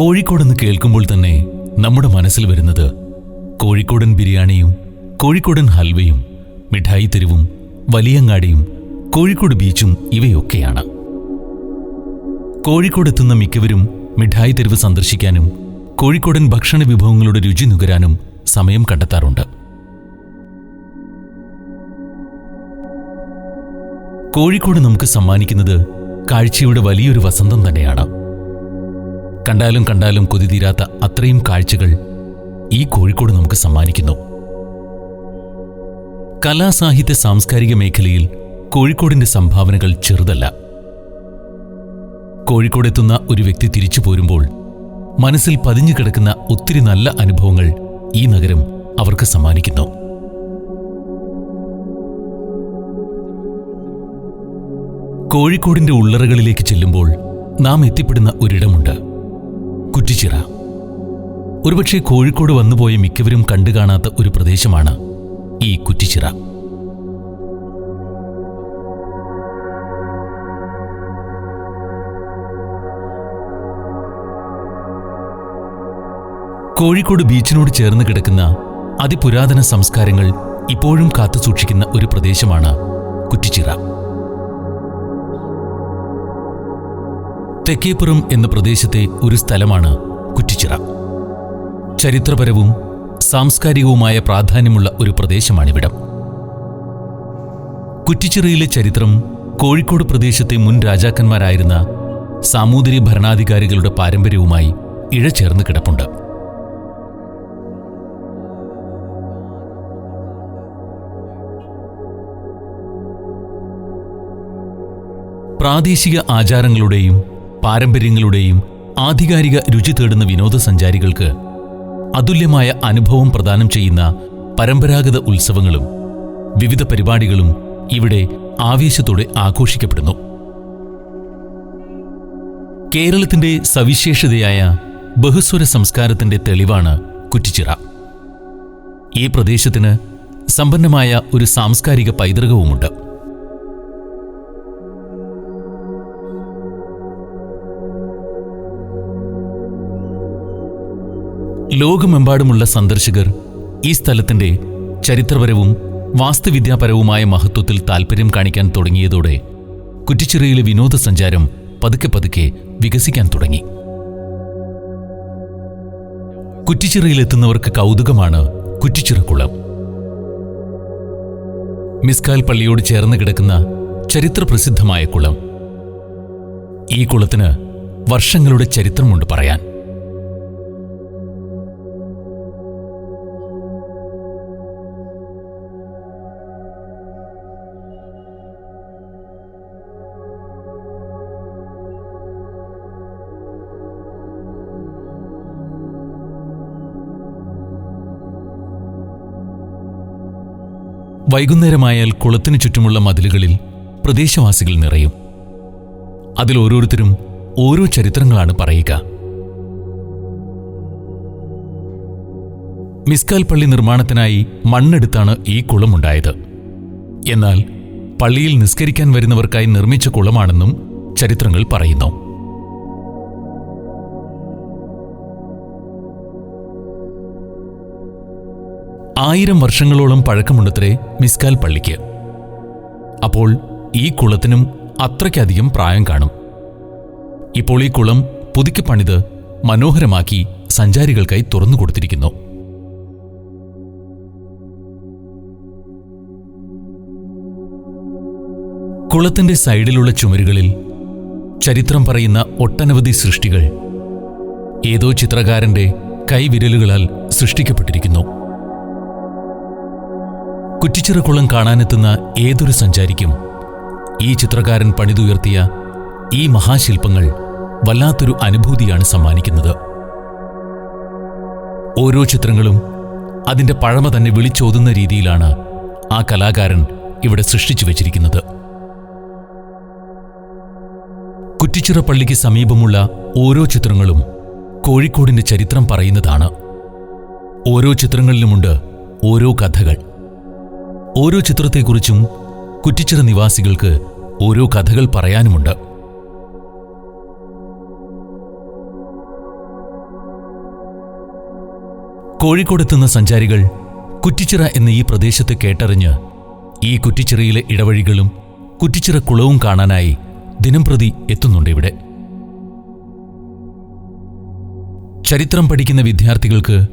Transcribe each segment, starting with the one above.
കോഴിക്കോടെന്ന് കേൾക്കുമ്പോൾ തന്നെ നമ്മുടെ മനസ്സിൽ വരുന്നത് കോഴിക്കോടൻ ബിരിയാണിയും കോഴിക്കോടൻ ഹൽവയും മിഠായി തെരുവും വലിയങ്ങാടിയും കോഴിക്കോട് ബീച്ചും ഇവയൊക്കെയാണ്. കോഴിക്കോടെത്തുന്ന മിക്കവരും മിഠായി തെരുവ് സന്ദർശിക്കാനും കോഴിക്കോടൻ ഭക്ഷണ വിഭവങ്ങളുടെ രുചി നുകരാനും സമയം കണ്ടെത്താറുണ്ട്. കോഴിക്കോട് നമുക്ക് സമ്മാനിക്കുന്നത് കാഴ്ചയുടെ വലിയൊരു വസന്തം തന്നെയാണ്. കണ്ടാലും കണ്ടാലും കൊതി തീരാത്ത അത്രയും കാഴ്ചകൾ ഈ കോഴിക്കോട് നമുക്ക് സമ്മാനിക്കുന്നു. കലാസാഹിത്യ സാംസ്കാരിക മേഖലയിൽ കോഴിക്കോടിന്റെ സംഭാവനകൾ ചെറുതല്ല. കോഴിക്കോടെത്തുന്ന ഒരു വ്യക്തി തിരിച്ചു പോരുമ്പോൾ മനസ്സിൽ പതിഞ്ഞു കിടക്കുന്ന ഒത്തിരി നല്ല അനുഭവങ്ങൾ ഈ നഗരം അവർക്ക് സമ്മാനിക്കുന്നു. കോഴിക്കോടിന്റെ ഉള്ളറകളിലേക്ക് ചെല്ലുമ്പോൾ നാം എത്തിപ്പെടുന്ന ഒരിടമുണ്ട്. കുറ്റിച്ചിറ. ഒരുപക്ഷെ കോഴിക്കോട് വന്നുപോയ മിക്കവരും കണ്ടു കാണാത്ത ഒരു പ്രദേശമാണ് ഈ കുറ്റിച്ചിറ. കോഴിക്കോട് ബീച്ചിനോട് ചേർന്ന് കിടക്കുന്ന അതിപുരാതന സംസ്കാരങ്ങൾ ഇപ്പോഴും കാത്തുസൂക്ഷിക്കുന്ന ഒരു പ്രദേശമാണ് കുറ്റിച്ചിറ. തെക്കേപ്പുറം എന്ന പ്രദേശത്തെ ഒരു സ്ഥലമാണ് കുറ്റിച്ചിറ. ചരിത്രപരവും സാംസ്കാരികവുമായ പ്രാധാന്യമുള്ള ഒരു പ്രദേശമാണിവിടം. കുറ്റിച്ചിറയിലെ ചരിത്രം കോഴിക്കോട് പ്രദേശത്തെ മുൻ രാജാക്കന്മാരായിരുന്ന സാമൂതിരി ഭരണാധികാരികളുടെ പാരമ്പര്യവുമായി ഇഴചേർന്ന് കിടപ്പുണ്ട്. പ്രാദേശിക ആചാരങ്ങളുടെയും പാരമ്പര്യങ്ങളുടെയും ആധികാരിക രുചി തേടുന്ന വിനോദസഞ്ചാരികൾക്ക് അതുല്യമായ അനുഭവം പ്രദാനം ചെയ്യുന്ന പരമ്പരാഗത ഉത്സവങ്ങളും വിവിധ പരിപാടികളും ഇവിടെ ആവേശത്തോടെ ആഘോഷിക്കപ്പെടുന്നു. കേരളത്തിന്റെ സവിശേഷതയായ ബഹുസ്വര സംസ്കാരത്തിന്റെ തെളിവാണ് കുറ്റിച്ചിറ. ഈ പ്രദേശത്തിന് സമ്പന്നമായ ഒരു സാംസ്കാരിക പൈതൃകവുമുണ്ട്. ലോകമെമ്പാടുമുള്ള സന്ദർശകർ ഈ സ്ഥലത്തിന്റെ ചരിത്രപരവും വാസ്തുവിദ്യാപരവുമായ മഹത്വത്തിൽ താൽപ്പര്യം കാണിക്കാൻ തുടങ്ങിയതോടെ കുറ്റിച്ചിറയിലെ വിനോദസഞ്ചാരം പതുക്കെ പതുക്കെ വികസിക്കാൻ തുടങ്ങി. കുറ്റിച്ചിറയിലെത്തുന്നവർക്ക് കൗതുകമാണ് കുറ്റിച്ചിറക്കുളം. മിസ്കാൽ പള്ളിയോട് ചേർന്ന് കിടക്കുന്ന ചരിത്രപ്രസിദ്ധമായ കുളം. ഈ കുളത്തിന് വർഷങ്ങളുടെ ചരിത്രമുണ്ട് പറയാൻ. വൈകുന്നേരമായാൽ കുളത്തിനു ചുറ്റുമുള്ള മതിലുകളിൽ പ്രദേശവാസികൾ നിറയും. അതിൽ ഓരോരുത്തരും ഓരോ ചരിത്രങ്ങളാണ് പറയുക. മിസ്കാൽ പള്ളി നിർമ്മാണത്തിനായി മണ്ണെടുത്താണ് ഈ കുളമുണ്ടായത്. എന്നാൽ പള്ളിയിൽ നിസ്കരിക്കാൻ വരുന്നവർക്കായി നിർമ്മിച്ച കുളമാണെന്നും ചരിത്രങ്ങൾ പറയുന്നു. ആയിരം വർഷങ്ങളോളം പഴക്കമുണ്ടത്രേ മിസ്കാൽ പള്ളിക്ക്. അപ്പോൾ ഈ കുളത്തിനും അത്രയ്ക്കധികം പ്രായം കാണും. ഇപ്പോൾ ഈ കുളം പുതുക്കി പണിത് മനോഹരമാക്കി സഞ്ചാരികൾക്കായി തുറന്നു കൊടുത്തിരിക്കുന്നു. കുളത്തിന്റെ സൈഡിലുള്ള ചുമരുകളിൽ ചരിത്രം പറയുന്ന ഒട്ടനവധി സൃഷ്ടികൾ ഏതോ ചിത്രകാരന്റെ കൈവിരലുകളാൽ സൃഷ്ടിക്കപ്പെട്ടിരിക്കുന്നു. കുറ്റിച്ചിറക്കുളം കാണാനെത്തുന്ന ഏതൊരു സഞ്ചാരിക്കും ഈ ചിത്രകാരൻ പണിതുയർത്തിയ ഈ മഹാശില്പങ്ങൾ വല്ലാത്തൊരു അനുഭൂതിയാണ് സമ്മാനിക്കുന്നത്. ഓരോ ചിത്രങ്ങളും അതിന്റെ പഴമ തന്നെ വിളിച്ചോതുന്ന രീതിയിലാണ് ആ കലാകാരൻ ഇവിടെ സൃഷ്ടിച്ചു വച്ചിരിക്കുന്നത്. കുറ്റിച്ചിറ പള്ളിക്ക് സമീപമുള്ള ഓരോ ചിത്രങ്ങളും കോഴിക്കോടിന്റെ ചരിത്രം പറയുന്നതാണ്. ഓരോ ചിത്രങ്ങളിലുമുണ്ട് ഓരോ കഥകൾ. ഓരോ ചിത്രത്തെക്കുറിച്ചും കുറ്റിച്ചിറ നിവാസികൾക്ക് ഓരോ കഥകൾ പറയാനുമുണ്ട്. കോഴിക്കോടെത്തുന്ന സഞ്ചാരികൾ കുറ്റിച്ചിറ എന്ന ഈ പ്രദേശത്ത് കേട്ടറിഞ്ഞ് ഈ കുറ്റിച്ചിറയിലെ ഇടവഴികളും കുറ്റിച്ചിറ കുളവും കാണാനായി ദിനംപ്രതി എത്തുന്നുണ്ട് ഇവിടെ. ചരിത്രം പഠിക്കുന്ന വിദ്യാർത്ഥികൾക്ക്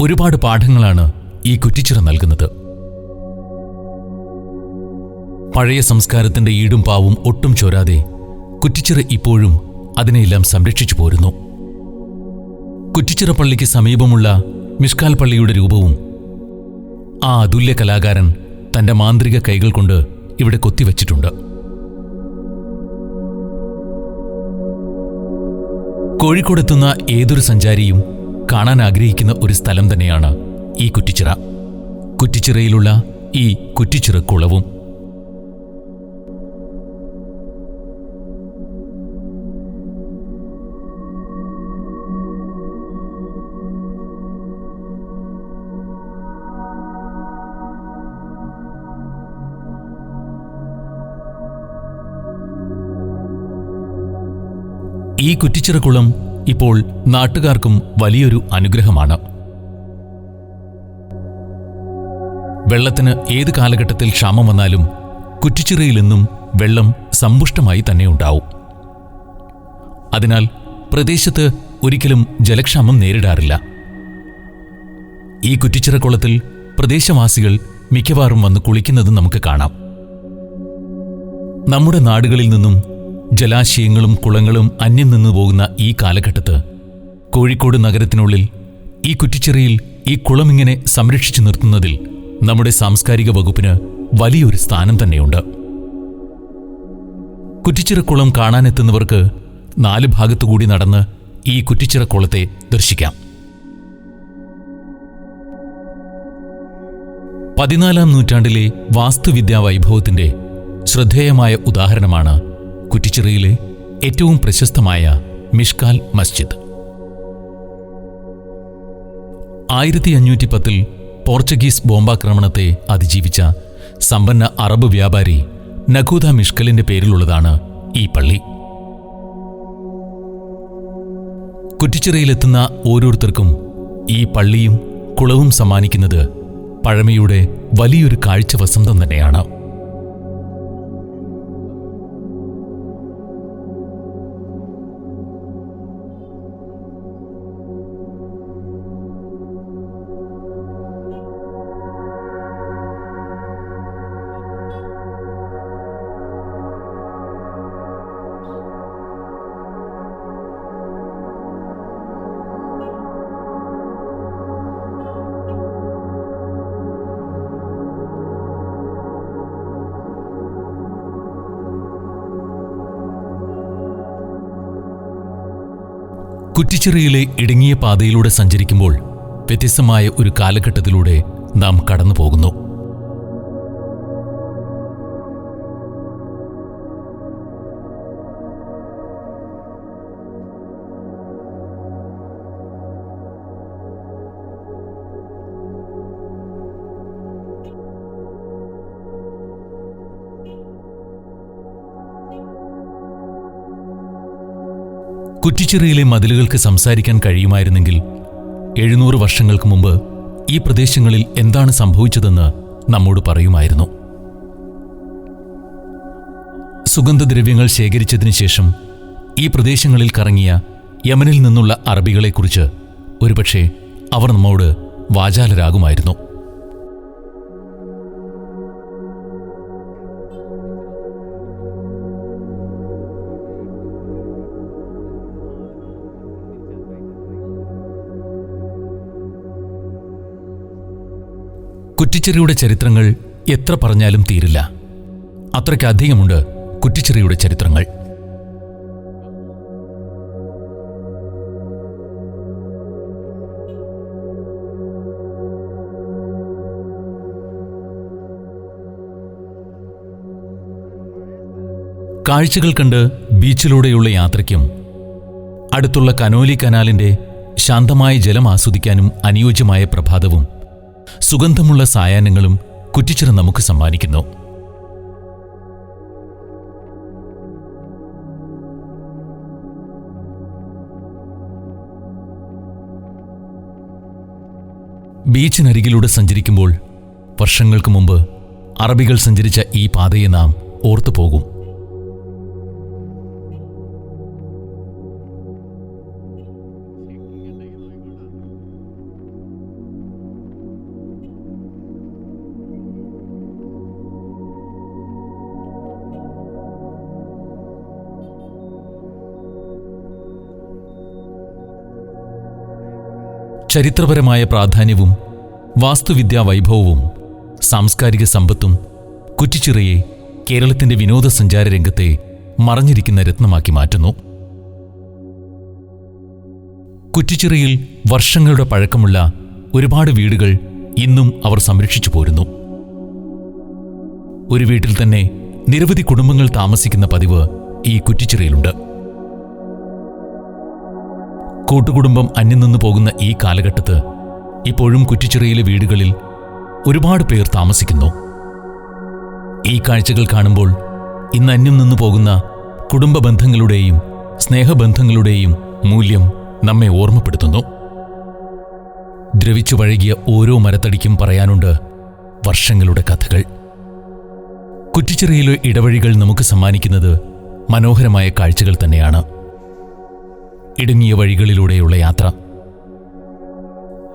ഒരുപാട് പാഠങ്ങളാണ് ഈ കുറ്റിച്ചിറ നൽകുന്നത്. പഴയ സംസ്കാരത്തിന്റെ ഈടും പാവും ഒട്ടും ചോരാതെ കുറ്റിച്ചിറ ഇപ്പോഴും അതിനെയെല്ലാം സംരക്ഷിച്ചു പോരുന്നു. കുറ്റിച്ചിറ പള്ളിക്ക് സമീപമുള്ള മിഷ്കാൽ പള്ളിയുടെ രൂപവും ആ അതുല്യ കലാകാരൻ തന്റെ മാന്ത്രിക കൈകൾ കൊണ്ട് ഇവിടെ കൊത്തിവച്ചിട്ടുണ്ട്. കോഴിക്കോടെത്തുന്ന ഏതൊരു സഞ്ചാരിയും കാണാൻ ആഗ്രഹിക്കുന്ന ഒരു സ്ഥലം തന്നെയാണ് ഈ കുറ്റിച്ചിറ. കുറ്റിച്ചിറയിലുള്ള ഈ കുറ്റിച്ചിറ ഈ കുറ്റിച്ചിറക്കുളം ഇപ്പോൾ നാട്ടുകാർക്കും വലിയൊരു അനുഗ്രഹമാണ്. വെള്ളത്തിന് ഏത് കാലഘട്ടത്തിൽ ക്ഷാമം വന്നാലും കുറ്റിച്ചിറയിൽ നിന്നും വെള്ളം സമ്പുഷ്ടമായി തന്നെ ഉണ്ടാവും. അതിനാൽ പ്രദേശത്ത് ഒരിക്കലും ജലക്ഷാമം നേരിടാറില്ല. ഈ കുറ്റിച്ചിറക്കുളത്തിൽ പ്രദേശവാസികൾ മിക്കവാറും വന്ന് കുളിക്കുന്നത് നമുക്ക് കാണാം. നമ്മുടെ നാടുകളിൽ നിന്നും ജലാശയങ്ങളും കുളങ്ങളും അന്യം നിന്നു പോകുന്ന ഈ കാലഘട്ടത്ത് കോഴിക്കോട് നഗരത്തിനുള്ളിൽ ഈ കുറ്റിച്ചെറിയിൽ ഈ കുളമിങ്ങനെ സംരക്ഷിച്ചു നിർത്തുന്നതിൽ നമ്മുടെ സാംസ്കാരിക വകുപ്പിന് വലിയൊരു സ്ഥാനം തന്നെയുണ്ട്. കുറ്റിച്ചിറക്കുളം കാണാനെത്തുന്നവർക്ക് നാല് ഭാഗത്തുകൂടി നടന്ന് ഈ കുറ്റിച്ചിറക്കുളത്തെ ദർശിക്കാം. പതിനാലാം നൂറ്റാണ്ടിലെ വാസ്തുവിദ്യാ വൈഭവത്തിന്റെ ശ്രദ്ധേയമായ ഉദാഹരണമാണ് കുറ്റിച്ചിറയിലെ ഏറ്റവും പ്രശസ്തമായ മിഷ്കാൽ മസ്ജിദ്. ആയിരത്തി അഞ്ഞൂറ്റി പത്തിൽ പോർച്ചുഗീസ് ബോംബാക്രമണത്തെ അതിജീവിച്ച സമ്പന്ന അറബ് വ്യാപാരി നഖൂദ മിഷ്കലിന്റെ പേരിലുള്ളതാണ് ഈ പള്ളി. കുറ്റിച്ചിറയിലെത്തുന്ന ഓരോരുത്തർക്കും ഈ പള്ളിയും കുളവും സമ്മാനിക്കുന്നത് പഴമയുടെ വലിയൊരു കാഴ്ച വസന്തം തന്നെയാണ്. കുറ്റിച്ചിറയിലെ ഇടുങ്ങിയ പാതയിലൂടെ സഞ്ചരിക്കുമ്പോൾ വ്യത്യസ്തമായ ഒരു കാലഘട്ടത്തിലൂടെ നാം കടന്നു പോകുന്നു കുറ്റിച്ചിറയിലെ മതിലുകൾക്ക് സംസാരിക്കാൻ കഴിയുമായിരുന്നെങ്കിൽ എഴുന്നൂറ് വർഷങ്ങൾക്ക് മുമ്പ് ഈ പ്രദേശങ്ങളിൽ എന്താണ് സംഭവിച്ചതെന്ന് നമ്മോട് പറയുമായിരുന്നു. സുഗന്ധദ്രവ്യങ്ങൾ ശേഖരിച്ചതിന് ശേഷം ഈ പ്രദേശങ്ങളിൽ കറങ്ങിയ യമനിൽ നിന്നുള്ള അറബികളെക്കുറിച്ച് ഒരുപക്ഷെ അവർ നമ്മോട് വാചാലരാകുമായിരുന്നു. കുറ്റിച്ചിറയുടെ ചരിത്രങ്ങൾ എത്ര പറഞ്ഞാലും തീരില്ല. അത്രയ്ക്കധികമുണ്ട് കുറ്റിച്ചെറിയുടെ ചരിത്രങ്ങൾ. കാഴ്ചകൾ കണ്ട് ബീച്ചിലൂടെയുള്ള യാത്രയ്ക്കും അടുത്തുള്ള കനോലി കനാലിന്റെ ശാന്തമായ ജലം ആസ്വദിക്കാനും അനുയോജ്യമായ പ്രഭാതവും സുഗന്ധമുള്ള സായാഹ്നങ്ങളും കുറ്റിച്ചിറ നമുക്ക് സമ്മാനിക്കുന്നു. ബീച്ചിനരികിലൂടെ സഞ്ചരിക്കുമ്പോൾ വർഷങ്ങൾക്ക് മുമ്പ് അറബികൾ സഞ്ചരിച്ച ഈ പാതയെ നാം ഓർത്തു ചരിത്രപരമായ പ്രാധാന്യവും വാസ്തുവിദ്യാ വൈഭവവും സാംസ്കാരിക സമ്പത്തും കുറ്റിച്ചിറയെ കേരളത്തിന്റെ വിനോദസഞ്ചാര രംഗത്തെ മറഞ്ഞിരിക്കുന്ന രത്നമാക്കി മാറ്റുന്നു. കുറ്റിച്ചിറയിൽ വർഷങ്ങളുടെ പഴക്കമുള്ള ഒരുപാട് വീടുകൾ ഇന്നും അവർ സംരക്ഷിച്ചു പോരുന്നു. ഒരു വീട്ടിൽ തന്നെ നിരവധി കുടുംബങ്ങൾ താമസിക്കുന്ന പതിവ് ഈ കുറ്റിച്ചിറയിലുണ്ട്. കൂട്ടുകുടുംബം അന്യം നിന്ന് പോകുന്ന ഈ കാലഘട്ടത്ത് ഇപ്പോഴും കുറ്റിച്ചിറയിലെ വീടുകളിൽ ഒരുപാട് പേർ താമസിക്കുന്നു. ഈ കാഴ്ചകൾ കാണുമ്പോൾ ഇന്ന് അന്യം നിന്നു പോകുന്ന കുടുംബ ബന്ധങ്ങളുടെയും സ്നേഹബന്ധങ്ങളുടെയും മൂല്യം നമ്മെ ഓർമ്മപ്പെടുത്തുന്നു. ദ്രവിച്ചു വഴകിയ ഓരോ മരത്തടിക്കും പറയാനുണ്ട് വർഷങ്ങളുടെ കഥകൾ. കുറ്റിച്ചിറയിലെ ഇടവഴികൾ നമുക്ക് സമ്മാനിക്കുന്നത് മനോഹരമായ കാഴ്ചകൾ തന്നെയാണ്. ഇടുങ്ങിയ വഴികളിലൂടെയുള്ള യാത്ര.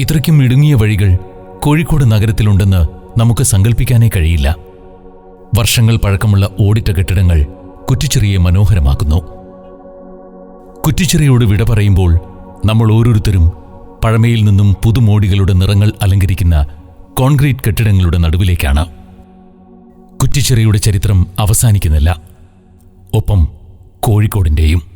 ഇത്രയ്ക്കും ഇടുങ്ങിയ വഴികൾ കോഴിക്കോട് നഗരത്തിലുണ്ടെന്ന് നമുക്ക് സങ്കല്പിക്കാനേ കഴിയില്ല. വർഷങ്ങൾ പഴക്കമുള്ള ഓടിട്ട കെട്ടിടങ്ങൾ കുറ്റിച്ചെറിയെ മനോഹരമാക്കുന്നു. കുറ്റിച്ചെറിയോട് വിട പറയുമ്പോൾ നമ്മൾ ഓരോരുത്തരും പഴമയിൽ നിന്നും പുതുമോടികളുടെ നിറങ്ങൾ അലങ്കരിക്കുന്ന കോൺക്രീറ്റ് കെട്ടിടങ്ങളുടെ നടുവിലേക്കാണ്. കുറ്റിച്ചെറിയുടെ ചരിത്രം അവസാനിക്കുന്നില്ല. ഒപ്പം കോഴിക്കോടിന്റെയും